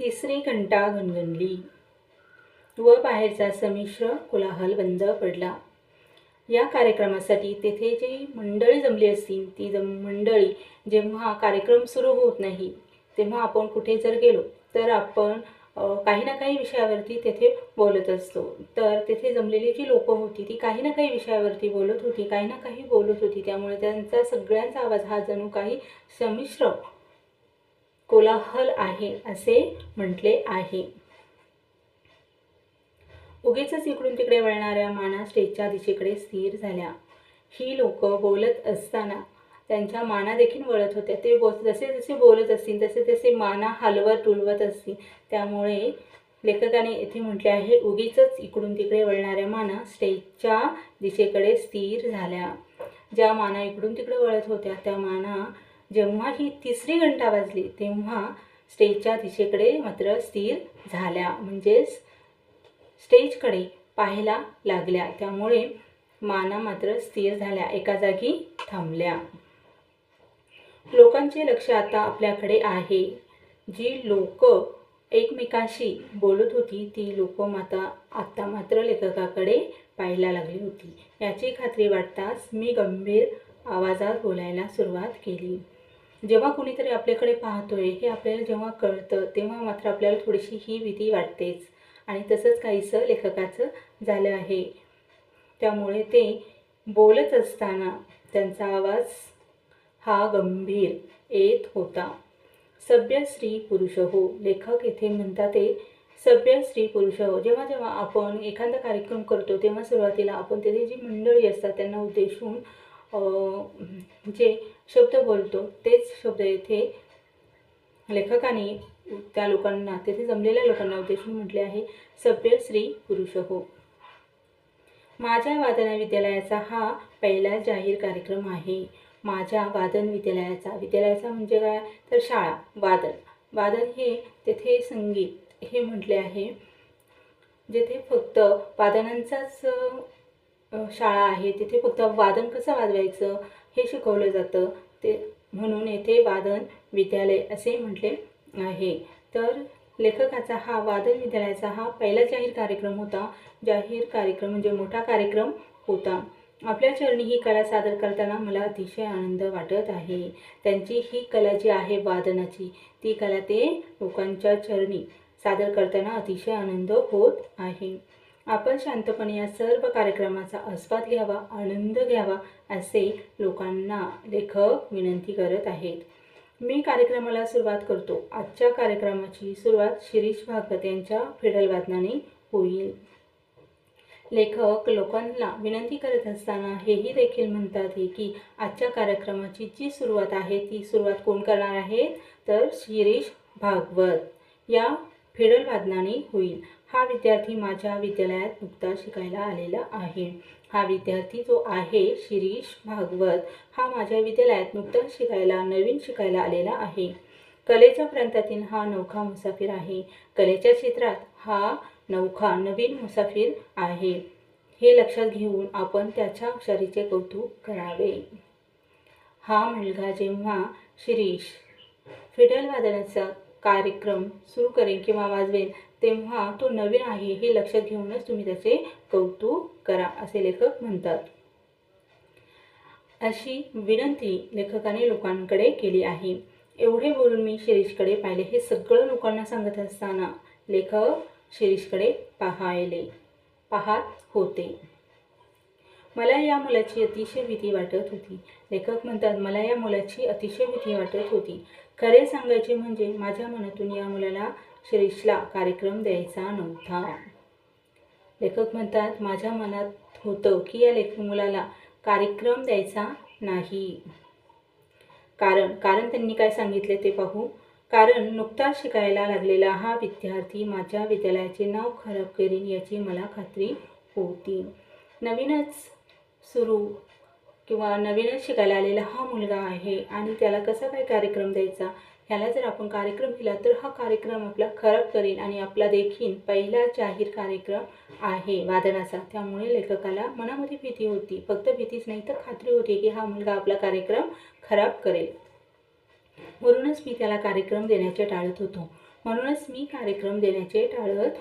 तिसरी घंटा घणघणली व बाहेरचा समिश्र कोलाहल बंद पडला. या कार्यक्रमासाठी तेथे जी मंडळी जमली असतील ती जम मंडळी जेव्हा कार्यक्रम सुरू होत नाही तेव्हा आपण कुठे जर गेलो तर आपण काही ना काही विषयावरती तेथे बोलत असतो. तर तेथे जमलेली जी लोकं होती ती काही ना काही विषयावरती बोलत होती काही ना काही बोलत होती. त्यामुळे त्यांचा सगळ्यांचा आवाज हा जणू काही संमिश्र कोलाहल आहे असे म्हटले आहे. उगीच इकडून तिकडे वळणाऱ्या माना स्टेजच्या दिशेकडे स्थिर झाल्या. ही लोक बोलत असताना त्यांच्या माना देखील वळत होत्या. ते बो जसे जसे बोलत असतील तसे तसे माना हलवत उलवत असतील. त्यामुळे लेखकाने येथे म्हटले आहे उगीच इकडून तिकडे वळणाऱ्या माना स्टेजच्या दिशेकडे स्थिर झाल्या. ज्या माना इकडून तिकडे वळत होत्या त्या माना जेव्हा ही तिसरी घंटा वाजली तेव्हा स्टेजच्या दिशेकडे मात्र स्थिर झाल्या. म्हणजेच स्टेजकडे पाहायला लागल्या. त्यामुळे माना मात्र स्थिर झाल्या. एका जागी थांबल्या. लोकांचे लक्ष आता आपल्याकडे आहे. जी लोक एकमेकाशी बोलत होती ती लोक माता आत्ता मात्र लेखकाकडे पाहायला लागली होती. याची खात्री वाटताच मी गंभीर आवाजात बोलायला सुरुवात केली. जेव्हा कुणीतरी आपल्याकडे पाहतोय हे आपल्याला जेव्हा कळतं तेव्हा मात्र आपल्याला थोडीशी ही भीती वाटतेच. आणि तसंच काहीसं लेखकाचं झालं आहे. त्यामुळे ते बोलत असताना त्यांचा आवाज हा गंभीर येत होता. सभ्य स्त्री पुरुष हो लेखक येथे म्हणतात ते सभ्य स्त्री पुरुष हो. जेव्हा जेव्हा आपण एखादा कार्यक्रम करतो तेव्हा सुरुवातीला आपण तेथे जी मंडळी असतात त्यांना उद्देशून जे शब्द बोलतो तेच शब्द येथे लेखकाने त्या लोकांना तेथे जमलेल्या लोकांना उद्देशून म्हटले आहे सभ्य श्री पुरुष हो. माझ्या वादन विद्यालयाचा हा पहिला जाहीर कार्यक्रम आहे. माझ्या वादन विद्यालयाचा विद्यालयाचा म्हणजे काय? तर शाळा वादन. वादन हे तेथे संगीत हे म्हटले आहे. जेथे फक्त वादनांचाच शाळा आहे तिथे फक्त वादन कसं वाजवायचं हे शिकवलं जातं. ते म्हणून येथे वादन विद्यालय असे म्हटले आहे. तर लेखकाचा हा वादन विद्यालयाचा हा पहिला जाहीर कार्यक्रम होता. जाहीर कार्यक्रम म्हणजे मोठा कार्यक्रम होता. आपल्या चरणी ही कला सादर करताना मला अतिशय आनंद वाटत आहे. त्यांची ही कला जी आहे वादनाची ती कला ते लोकांच्या चरणी सादर करताना अतिशय आनंद होत आहे. आपण शांतपणे या सर्व कार्यक्रमाचा आस्वाद घ्यावा आनंद घ्यावा असे लोकांना लेखक विनंती करत आहेत. मी कार्यक्रमाला सुरुवात करतो. आजच्या कार्यक्रमाची सुरुवात शिरीष भागवत यांच्या फिडल वादनाने होईल. लेखक लोकांना विनंती करत असताना हेही देखील म्हणतात हे की आजच्या कार्यक्रमाची जी सुरुवात आहे ती सुरुवात कोण करणार आहे? तर शिरीष भागवत. या फिडल वादनाने होईल. हा विद्यार्थी माझ्या विद्यालयात नुकताच शिकायला आलेला आहे. हा विद्यार्थी जो आहे शिरीष भागवत हा माझ्या विद्यालयात नुकताच शिकायला नवीन शिकायला आलेला आहे. कलेच्या प्रांतातील हा नौखा मुसाफिर आहे. कलेच्या क्षेत्रात हा नौखा नवीन मुसाफिर आहे. हे लक्षात घेऊन आपण त्याच्या हुशारीचे कौतुक करावे. हा मुलगा जेव्हा शिरीष फिडल वादनाचा कार्यक्रम सुरू करेन किंवा वाजवेल तेव्हा तो नवीन आहे हे लक्षात घेऊनच तुम्ही त्याचे कौतुक करा असे लेखक म्हणतात. अशी विनंती लेखकाने लोकांकडे केली आहे. एवढे बोलून मी शिरीषकडे पाहिले. हे सगळं लोकांना सांगत असताना लेखक शिरीषकडे पाहायले पाहत होते. मला या मुलाची अतिशय भीती वाटत होती. लेखक म्हणतात मला या मुलाची अतिशय भीती वाटत होती. खरे सांगायचे म्हणजे माझ्या मनातून या मुलाला शिरीषला कार्यक्रम द्यायचा नव्हता. लेखक म्हणतात माझ्या मनात होतं की या लेख मुलाला कार्यक्रम द्यायचा नाही. कारण कारण त्यांनी काय सांगितले ते पाहू? कारण नुकताच शिकायला लागलेला हा विद्यार्थी माझ्या विद्यालयाचे नाव खराब करीन याची मला खात्री होती. नवीनच सुरू किंवा नवीनच शिकायला आलेला हा मुलगा आहे आणि त्याला कसा काय कार्यक्रम द्यायचा? ह्याला जर आपण कार्यक्रम दिला तर हा कार्यक्रम आपला खराब करेल आणि आपला देखील पहिला जाहीर कार्यक्रम आहे वादनाचा. त्यामुळे लेखकाला मनामध्ये भीती होती. फक्त भीतीच नाही तर खात्री होती की हा मुलगा आपला कार्यक्रम खराब करेल. म्हणूनच मी त्याला कार्यक्रम देण्याचे टाळत होतो. म्हणूनच मी कार्यक्रम देण्याचे टाळत